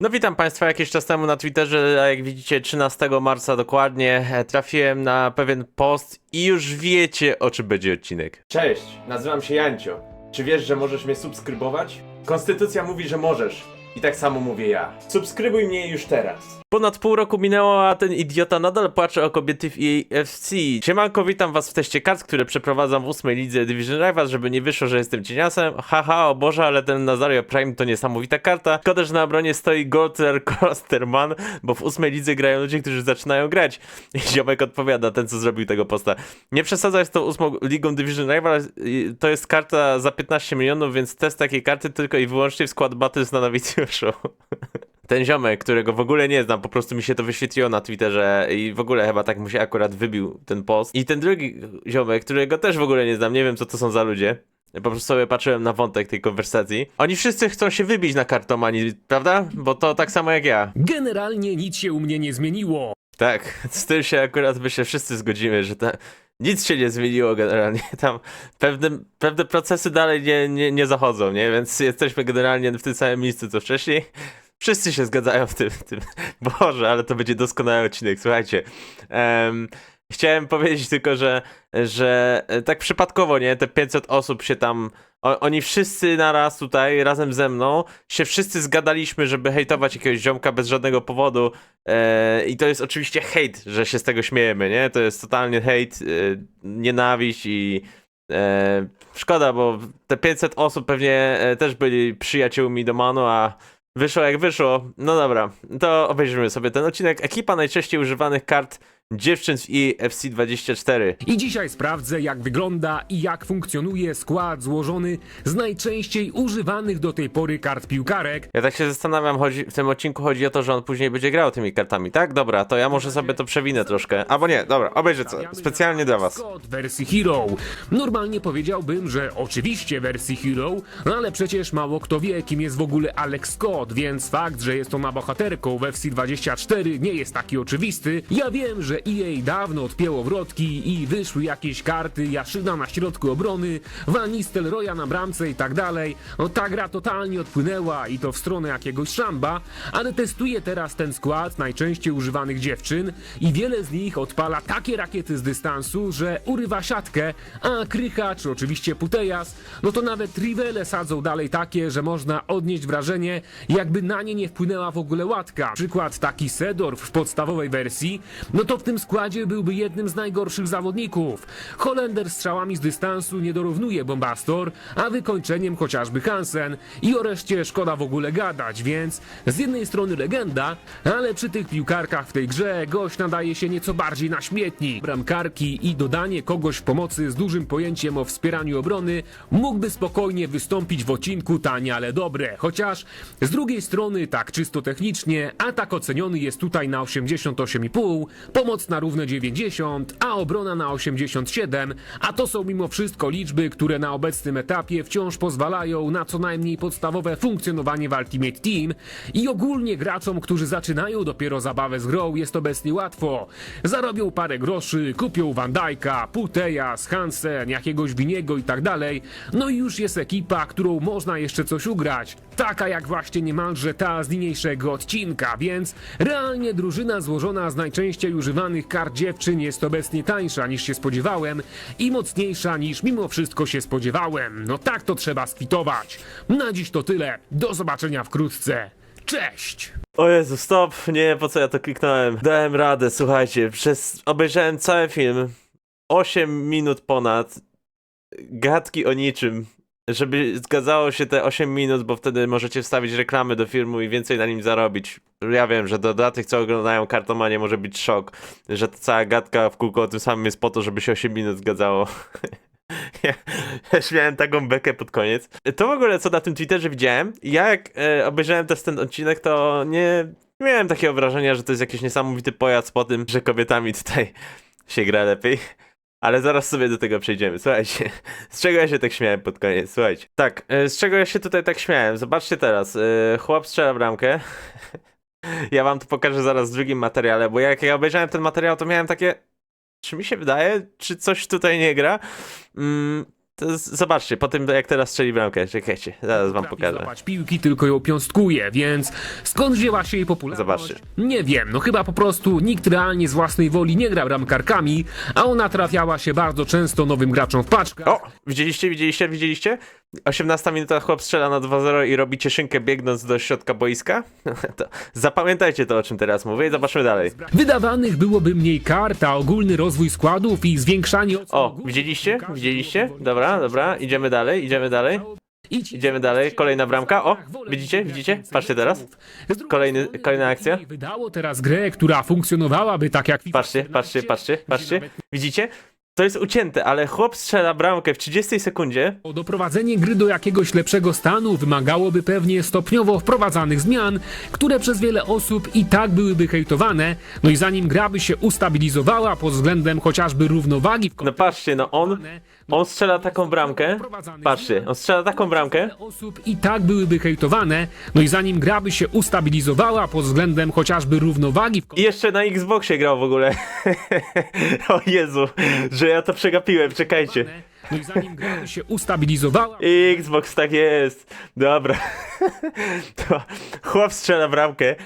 No witam Państwa jakiś czas temu na Twitterze, a jak widzicie 13 marca dokładnie e, trafiłem na pewien post i już wiecie o czym będzie odcinek. Cześć, nazywam się Jancio. Czy wiesz, że możesz mnie subskrybować? Konstytucja mówi, że możesz. I tak samo mówię ja. Subskrybuj mnie już teraz. Ponad pół roku minęło, a ten idiota nadal płacze o kobiety w EFC. Siemanko, witam was w teście kart, które przeprowadzam w ósmej lidze Division Rivals, żeby nie wyszło, że jestem cieniasem. Haha, o Boże, ale ten Nazario Prime to niesamowita karta. Szkoda, że na obronie stoi Golter Kosterman, bo w ósmej lidze grają ludzie, którzy zaczynają grać. I ziomek odpowiada, ten co zrobił tego posta. Nie przesadzaj z tą ósmą ligą Division Rivals, to jest karta za 15 milionów, więc test takiej karty tylko i wyłącznie w skład Battles na nowicjuszu. Ten ziomek, którego w ogóle nie znam, po prostu mi się to wyświetliło na Twitterze i w ogóle chyba tak mu się akurat wybił ten post. I ten drugi ziomek, którego też w ogóle nie znam, nie wiem co to są za ludzie. Po prostu sobie patrzyłem na wątek tej konwersacji. Oni wszyscy chcą się wybić na kartomanii, prawda? Bo to tak samo jak ja. Generalnie nic się u mnie nie zmieniło. Tak, z tym się akurat my się wszyscy zgodzimy, że ta, nic się nie zmieniło generalnie. Tam pewne, pewne procesy dalej nie, nie, nie zachodzą, nie? Więc jesteśmy generalnie w tym samym miejscu co wcześniej. Wszyscy się zgadzają w tym, w tym. Boże, ale to będzie doskonały odcinek, słuchajcie. Em, chciałem powiedzieć tylko, że, że e, tak przypadkowo, nie? Te 500 osób się tam. O, oni wszyscy naraz tutaj, razem ze mną, się wszyscy zgadaliśmy, żeby hejtować jakiegoś ziomka bez żadnego powodu. E, I to jest oczywiście hejt, że się z tego śmiejemy, nie? To jest totalnie hejt, e, nienawiść i. E, szkoda, bo te 500 osób pewnie e, też byli przyjaciółmi Domanu, a wyszło jak wyszło. No dobra, to obejrzymy sobie ten odcinek. Ekipa najczęściej używanych kart dziewczyn w EFC 24. I dzisiaj sprawdzę, jak wygląda i jak funkcjonuje skład złożony z najczęściej używanych do tej pory kart piłkarek. Ja tak się zastanawiam, chodzi, w tym odcinku chodzi o to, że on później będzie grał tymi kartami, tak? Dobra, to ja może sobie to przewinę troszkę. Albo nie, dobra, obejrzę co, specjalnie dla was. Scott wersji Hero. Normalnie powiedziałbym, że oczywiście wersji Hero, no ale przecież mało kto wie, kim jest w ogóle Alex Scott, więc fakt, że jest ona bohaterką w FC 24 nie jest taki oczywisty. Ja wiem, że EA dawno odpięło wrotki i wyszły jakieś karty, Jaszyna na środku obrony, Van Nistelrooya na bramce i tak dalej. No ta gra totalnie odpłynęła i to w stronę jakiegoś szamba, ale testuję teraz ten skład najczęściej używanych dziewczyn i wiele z nich odpala takie rakiety z dystansu, że urywa siatkę, a Krycha czy oczywiście Putejas, no to nawet Rivele sadzą dalej takie, że można odnieść wrażenie, jakby na nie nie wpłynęła w ogóle łatka. Przykład taki Sedorf w podstawowej wersji, no to tym składzie byłby jednym z najgorszych zawodników. Holender strzałami z dystansu nie dorównuje Bombastor, a wykończeniem chociażby Hansen i o reszcie szkoda w ogóle gadać, więc z jednej strony legenda, ale przy tych piłkarkach w tej grze gość nadaje się nieco bardziej na śmietnik. Bramkarki i dodanie kogoś w pomocy z dużym pojęciem o wspieraniu obrony mógłby spokojnie wystąpić w odcinku tanie, ale dobre. Chociaż z drugiej strony, tak czysto technicznie, atak oceniony jest tutaj na 88,5, pomoc na równe 90, a obrona na 87, a to są mimo wszystko liczby, które na obecnym etapie wciąż pozwalają na co najmniej podstawowe funkcjonowanie w Ultimate Team i ogólnie graczom, którzy zaczynają dopiero zabawę z grą jest obecnie łatwo. Zarobią parę groszy, kupią Van Dijk'a, Putejas, Hansen, jakiegoś Winiego i tak dalej, no i już jest ekipa, którą można jeszcze coś ugrać. Taka jak właśnie niemalże ta z niniejszego odcinka, więc realnie drużyna złożona z najczęściej używanych kart dziewczyn jest obecnie tańsza niż się spodziewałem i mocniejsza niż mimo wszystko się spodziewałem. No tak to trzeba skwitować. Na dziś to tyle. Do zobaczenia wkrótce. Cześć! O Jezu, stop, nie, po co ja to kliknąłem? Dałem radę, słuchajcie, przez, obejrzałem cały film, 8 minut ponad, gadki o niczym, żeby zgadzało się te 8 minut, bo wtedy możecie wstawić reklamy do filmu i więcej na nim zarobić. Ja wiem, że dla tych, co oglądają kartomanie może być szok, że ta cała gadka w kółko o tym samym jest po to, żeby się 8 minut zgadzało. Ja, ja już miałem taką bekę pod koniec. To w ogóle, co na tym Twitterze widziałem, ja jak e, obejrzałem też ten odcinek, to nie, nie miałem takiego wrażenia, że to jest jakiś niesamowity pojazd po tym, że kobietami tutaj się gra lepiej. Ale zaraz sobie do tego przejdziemy. Słuchajcie, z czego ja się tak śmiałem pod koniec? Słuchajcie. Tak, e, z czego ja się tutaj tak śmiałem? Zobaczcie teraz. e, Chłop strzela bramkę. Ja wam to pokażę zaraz w drugim materiale, bo jak ja obejrzałem ten materiał, to miałem takie czy mi się wydaje, czy coś tutaj nie gra? Mm, to z- zobaczcie, po tym jak teraz strzeli bramkę, czekajcie, zaraz wam potrafi pokażę. złapać piłki, tylko ją piąstkuje, więc skąd wzięła się jej popularność? Zobaczcie. Nie wiem, no chyba po prostu nikt realnie z własnej woli nie gra bramkarkami, a ona trafiała się bardzo często nowym graczom w paczkach. O, widzieliście, widzieliście, widzieliście? 18 minuta chłop strzela na 2-0 i robi cieszynkę biegnąc do środka boiska? to zapamiętajcie to, o czym teraz mówię i zobaczmy dalej. Wydawanych byłoby mniej kart, a ogólny rozwój składów i zwiększanie O, widzieliście? Widzieliście? Dobra, dobra, idziemy dalej, idziemy dalej. Idziemy dalej, kolejna bramka. O, widzicie, widzicie? Patrzcie teraz. Kolejny- kolejna akcja. Wydało teraz grę, która funkcjonowałaby tak jak Patrzcie, 14, patrzcie, patrzcie, patrzcie. Widzicie? To jest ucięte, ale chłop strzela bramkę w 30 sekundzie. Doprowadzenie gry do jakiegoś lepszego stanu wymagałoby pewnie stopniowo wprowadzanych zmian, które przez wiele osób i tak byłyby hejtowane, no i zanim gra by się ustabilizowała pod względem chociażby równowagi w No patrzcie, no on, on strzela taką bramkę. Patrzcie, on strzela taką bramkę. Osób i tak byłyby hejtowane, no i zanim gra by się ustabilizowała pod względem chociażby równowagi w I jeszcze na Xboxie grał w ogóle. o Jezu, że ja to przegapiłem, czekajcie. no i zanim gra by się ustabilizowała Xbox, tak jest. Dobra. to chłop strzela bramkę.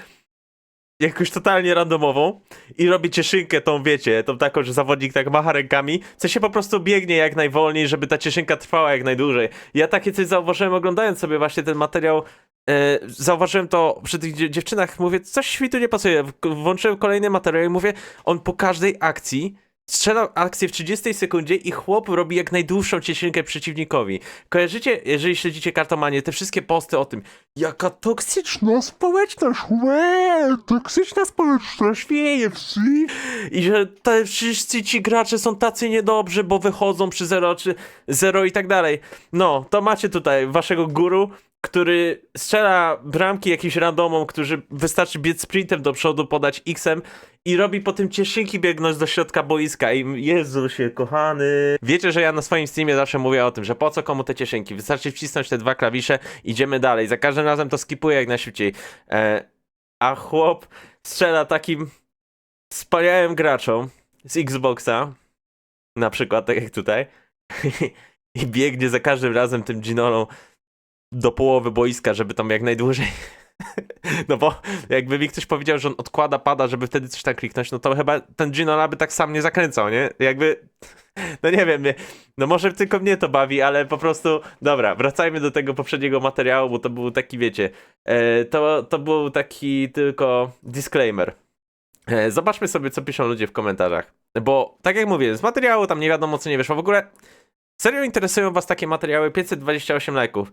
Jakąś totalnie randomową i robi cieszynkę tą, wiecie, tą taką, że zawodnik tak macha rękami, co się po prostu biegnie jak najwolniej, żeby ta cieszynka trwała jak najdłużej. Ja takie coś zauważyłem oglądając sobie właśnie ten materiał, e, zauważyłem to przy tych dzie- dziewczynach, mówię, coś mi tu nie pasuje, włączyłem kolejny materiał i mówię, on po każdej akcji strzela akcję w 30 sekundzie i chłop robi jak najdłuższą cieszynkę przeciwnikowi. Kojarzycie, jeżeli śledzicie kartomanię, te wszystkie posty o tym, jaka toksyczna społeczność, łe, toksyczna społeczność, wieje wsi. I że te wszyscy ci gracze są tacy niedobrzy, bo wychodzą przy zero, czy zero i tak dalej. No, to macie tutaj waszego guru, który strzela bramki jakimś randomom, którzy wystarczy biec sprintem do przodu, podać X-em i robi potem cieszynki biegnąc do środka boiska i Jezusie, kochany. Wiecie, że ja na swoim streamie zawsze mówię o tym, że po co komu te cieszynki? Wystarczy wcisnąć te dwa klawisze, idziemy dalej. Za każdym razem to skipuję jak najszybciej. E, a chłop strzela takim wspaniałym graczom z Xboxa, na przykład tak jak tutaj, i biegnie za każdym razem tym Ginolą do połowy boiska, żeby tam jak najdłużej. No bo jakby mi ktoś powiedział, że on odkłada pada, żeby wtedy coś tam kliknąć, no to chyba ten Ginola by tak sam nie zakręcał, nie? Jakby, no nie wiem, no może tylko mnie to bawi, ale po prostu, dobra, wracajmy do tego poprzedniego materiału, bo to był taki, wiecie, e, to, to był taki tylko disclaimer. E, zobaczmy sobie, co piszą ludzie w komentarzach, bo tak jak mówię, z materiału tam nie wiadomo, co nie wyszło, w ogóle serio interesują was takie materiały, 528 lajków.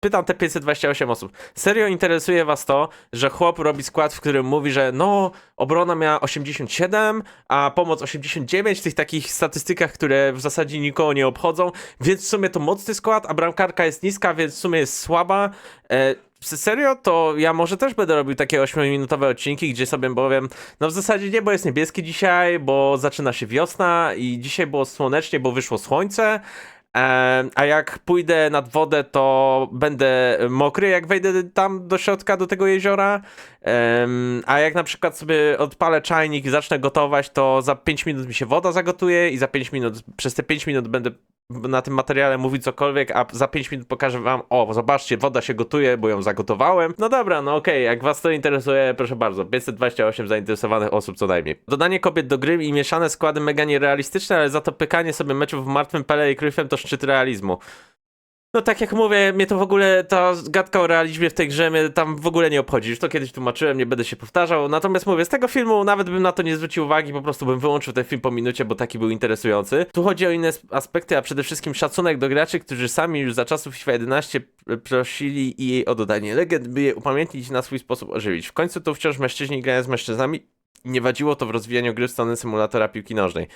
Pytam te 528 osób. Serio interesuje was to, że chłop robi skład, w którym mówi, że no, obrona miała 87, a pomoc 89 w tych takich statystykach, które w zasadzie nikogo nie obchodzą, więc w sumie to mocny skład, a bramkarka jest niska, więc w sumie jest słaba. E, serio, to ja może też będę robił takie 8-minutowe odcinki, gdzie sobie powiem, no w zasadzie nie, bo jest niebieski dzisiaj, bo zaczyna się wiosna i dzisiaj było słonecznie, bo wyszło słońce. A jak pójdę nad wodę, to będę mokry, jak wejdę tam do środka, do tego jeziora. A jak na przykład sobie odpalę czajnik i zacznę gotować, to za 5 minut mi się woda zagotuje i za 5 minut, przez te 5 minut będę na tym materiale mówić cokolwiek, a za 5 minut pokażę wam, o, zobaczcie, woda się gotuje, bo ją zagotowałem. No dobra, no okej, jak was to interesuje, proszę bardzo, 528 zainteresowanych osób co najmniej. Dodanie kobiet do gry i mieszane składy mega nierealistyczne, ale za to pykanie sobie meczów w martwym pele i kryfem to szczyt realizmu. No tak jak mówię, mnie to w ogóle, ta gadka o realizmie w tej grze mnie tam w ogóle nie obchodzi. Już to kiedyś tłumaczyłem, nie będę się powtarzał. Natomiast mówię, z tego filmu nawet bym na to nie zwrócił uwagi, po prostu bym wyłączył ten film po minucie, bo taki był interesujący. Tu chodzi o inne sp- aspekty, a przede wszystkim szacunek do graczy, którzy sami już za czasów FIFA 11 p- prosili jej o dodanie legend, by je upamiętnić i na swój sposób ożywić. W końcu to wciąż mężczyźni grają z mężczyznami nie wadziło to w rozwijaniu gry w stronę symulatora piłki nożnej.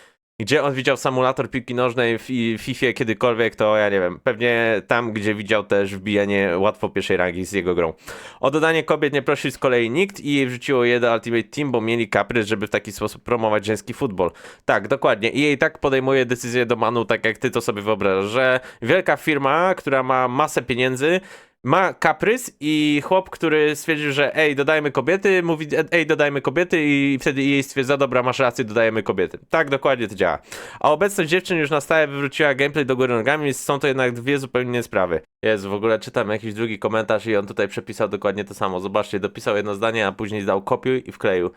Gdzie on widział symulator piłki nożnej w FIFA kiedykolwiek, to ja nie wiem. Pewnie tam, gdzie widział też wbijanie łatwo pierwszej rangi z jego grą. O dodanie kobiet nie prosił z kolei nikt i wrzuciło je do Ultimate Team, bo mieli kaprys, żeby w taki sposób promować żeński futbol. Tak, dokładnie. I jej tak podejmuje decyzję do Manu, tak jak ty to sobie wyobrażasz, że wielka firma, która ma masę pieniędzy, ma kaprys i chłop, który stwierdził, że ej, dodajmy kobiety, mówi ej, dodajmy kobiety i wtedy jej stwierdza, dobra, masz rację, dodajemy kobiety. Tak, dokładnie to działa. A obecność dziewczyn już na stałe wywróciła gameplay do góry nogami, są to jednak dwie zupełnie sprawy. Jest, w ogóle czytam jakiś drugi komentarz i on tutaj przepisał dokładnie to samo. Zobaczcie, dopisał jedno zdanie, a później dał kopiuj i wkleił.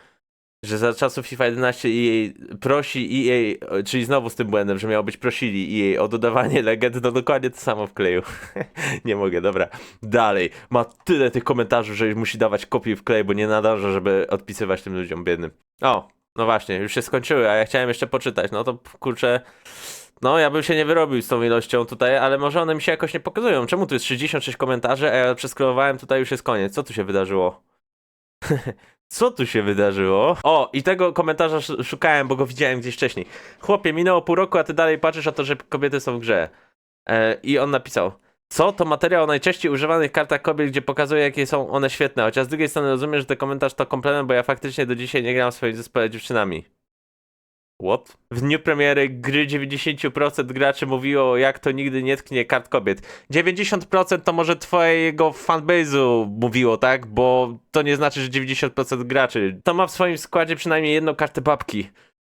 Że za czasów FIFA 11 EA prosi EA, czyli znowu z tym błędem, że miało być prosili EA o dodawanie legend, no dokładnie to samo wkleił. nie mogę, dobra. Dalej. Ma tyle tych komentarzy, że musi dawać i wklej, bo nie nadąża, żeby odpisywać tym ludziom biednym. O, no właśnie, już się skończyły, a ja chciałem jeszcze poczytać. No to kurczę. No, ja bym się nie wyrobił z tą ilością tutaj, ale może one mi się jakoś nie pokazują. Czemu tu jest 66 komentarzy, a ja przeskrolowałem, tutaj już jest koniec. Co tu się wydarzyło? Co tu się wydarzyło? O, i tego komentarza sz- szukałem, bo go widziałem gdzieś wcześniej. Chłopie, minęło pół roku, a ty dalej patrzysz na to, że kobiety są w grze. E, I on napisał. Co? To materiał o najczęściej używanych kartach kobiet, gdzie pokazuje, jakie są one świetne. Chociaż z drugiej strony rozumiem, że ten komentarz to komplement, bo ja faktycznie do dzisiaj nie gram w swoim zespole dziewczynami. What? W dniu premiery gry 90% graczy mówiło, jak to nigdy nie tknie kart kobiet. 90% to może twojego fanbase'u mówiło, tak? Bo to nie znaczy, że 90% graczy. To ma w swoim składzie przynajmniej jedną kartę babki.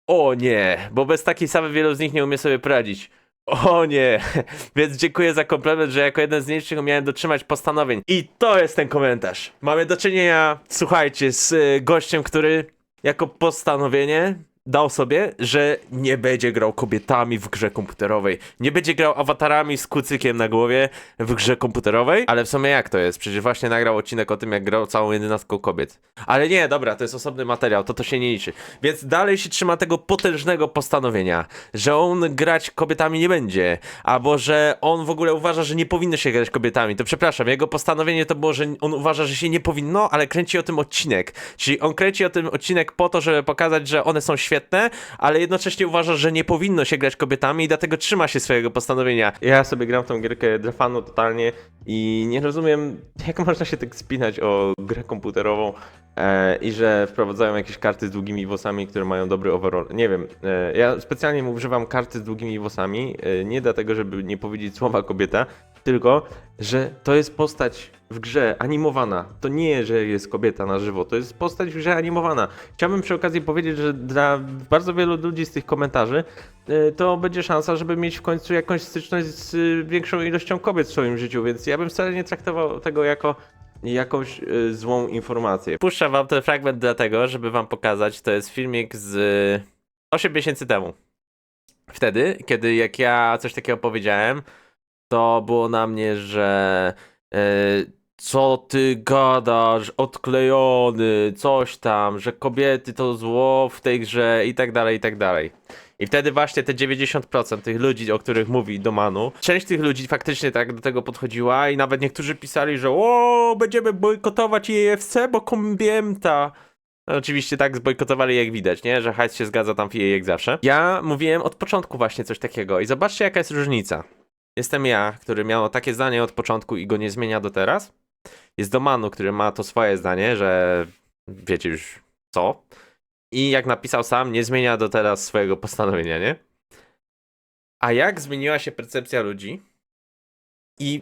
O nie, bo bez takiej samej wielu z nich nie umie sobie poradzić. O nie, więc dziękuję za komplement, że jako jeden z nielicznych umiałem dotrzymać postanowień. I to jest ten komentarz. Mamy do czynienia, słuchajcie, z y, gościem, który jako postanowienie dał sobie, że nie będzie grał kobietami w grze komputerowej. Nie będzie grał awatarami z kucykiem na głowie w grze komputerowej. Ale w sumie jak to jest? Przecież właśnie nagrał odcinek o tym, jak grał całą jedenastką kobiet. Ale nie, dobra, to jest osobny materiał, to to się nie liczy. Więc dalej się trzyma tego potężnego postanowienia, że on grać kobietami nie będzie. Albo, że on w ogóle uważa, że nie powinno się grać kobietami. To przepraszam, jego postanowienie to było, że on uważa, że się nie powinno, ale kręci o tym odcinek. Czyli on kręci o tym odcinek po to, żeby pokazać, że one są świetne, ale jednocześnie uważa, że nie powinno się grać kobietami i dlatego trzyma się swojego postanowienia. Ja sobie gram w tą gierkę dla fanu totalnie i nie rozumiem, jak można się tak spinać o grę komputerową e, i że wprowadzają jakieś karty z długimi włosami, które mają dobry overall. Nie wiem, e, ja specjalnie używam karty z długimi włosami, e, nie dlatego, żeby nie powiedzieć słowa kobieta, tylko, że to jest postać w grze animowana. To nie, że jest kobieta na żywo, to jest postać w grze animowana. Chciałbym przy okazji powiedzieć, że dla bardzo wielu ludzi z tych komentarzy y, to będzie szansa, żeby mieć w końcu jakąś styczność z y, większą ilością kobiet w swoim życiu, więc ja bym wcale nie traktował tego jako jakąś y, złą informację. Puszczę wam ten fragment dlatego, żeby wam pokazać, to jest filmik z y, 8 miesięcy temu. Wtedy, kiedy jak ja coś takiego powiedziałem, to było na mnie, że e, co ty gadasz, odklejony, coś tam, że kobiety to zło w tej grze i tak dalej, i tak dalej. I wtedy właśnie te 90% tych ludzi, o których mówi Domanu, część tych ludzi faktycznie tak do tego podchodziła i nawet niektórzy pisali, że o, będziemy bojkotować EFC, bo kombiemta. No, oczywiście tak zbojkotowali jak widać, nie? Że hajs się zgadza tam w jak zawsze. Ja mówiłem od początku właśnie coś takiego i zobaczcie jaka jest różnica. Jestem ja, który miał takie zdanie od początku i go nie zmienia do teraz. Jest Domanu, który ma to swoje zdanie, że wiecie już co. I jak napisał sam, nie zmienia do teraz swojego postanowienia, nie? A jak zmieniła się percepcja ludzi? I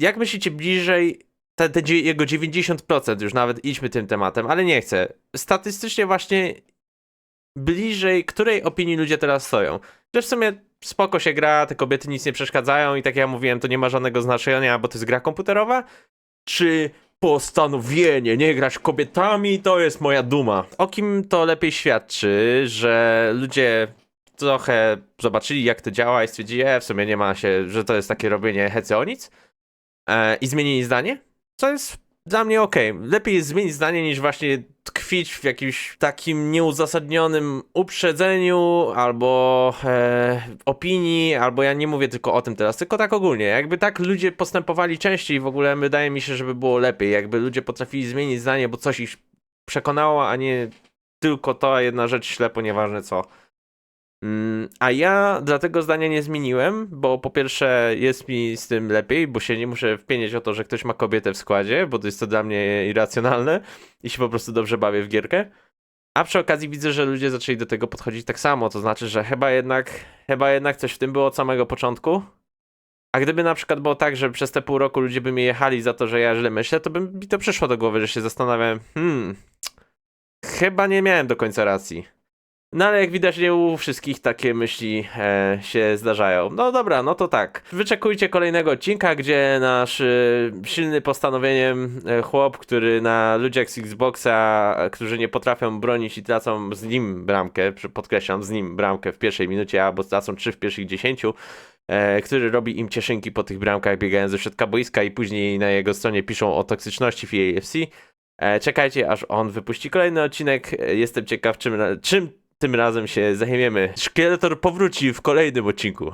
jak myślicie bliżej te, te jego 90% już nawet idźmy tym tematem, ale nie chcę. Statystycznie właśnie bliżej której opinii ludzie teraz stoją. Że w sumie spoko się gra, te kobiety nic nie przeszkadzają i tak jak ja mówiłem, to nie ma żadnego znaczenia, bo to jest gra komputerowa? Czy postanowienie nie grać kobietami to jest moja duma? O kim to lepiej świadczy, że ludzie trochę zobaczyli jak to działa i stwierdzili, e, w sumie nie ma się, że to jest takie robienie hecy o nic e, i zmienili zdanie? Co jest dla mnie okej. Lepiej jest zmienić zdanie niż właśnie tkwić w jakimś takim nieuzasadnionym uprzedzeniu albo e, opinii, albo ja nie mówię tylko o tym teraz, tylko tak ogólnie. Jakby tak ludzie postępowali częściej w ogóle wydaje mi się, żeby było lepiej. Jakby ludzie potrafili zmienić zdanie, bo coś ich przekonało, a nie tylko to jedna rzecz ślepo, nieważne co. Mm, A ja dlatego zdania nie zmieniłem, bo po pierwsze jest mi z tym lepiej, bo się nie muszę wpienieć o to, że ktoś ma kobietę w składzie, bo to jest to dla mnie irracjonalne i się po prostu dobrze bawię w gierkę. A przy okazji widzę, że ludzie zaczęli do tego podchodzić tak samo, to znaczy, że chyba jednak, chyba jednak coś w tym było od samego początku. A gdyby na przykład było tak, że przez te pół roku ludzie by mnie jechali za to, że ja źle myślę, to by mi to przyszło do głowy, że się zastanawiałem, hmm, chyba nie miałem do końca racji. No ale jak widać nie u wszystkich takie myśli e, się zdarzają. No dobra, no to tak. Wyczekujcie kolejnego odcinka, gdzie nasz e, silny postanowieniem e, chłop, który na ludziach z Xboxa, e, którzy nie potrafią bronić i tracą z nim bramkę, podkreślam, z nim bramkę w pierwszej minucie, albo tracą trzy w pierwszych dziesięciu, e, który robi im cieszynki po tych bramkach, biegając ze środka boiska i później na jego stronie piszą o toksyczności w EAFC. E, czekajcie, aż on wypuści kolejny odcinek. E, Jestem ciekaw, czym, czym tym razem się zajmiemy. Szkieletor powróci w kolejnym odcinku.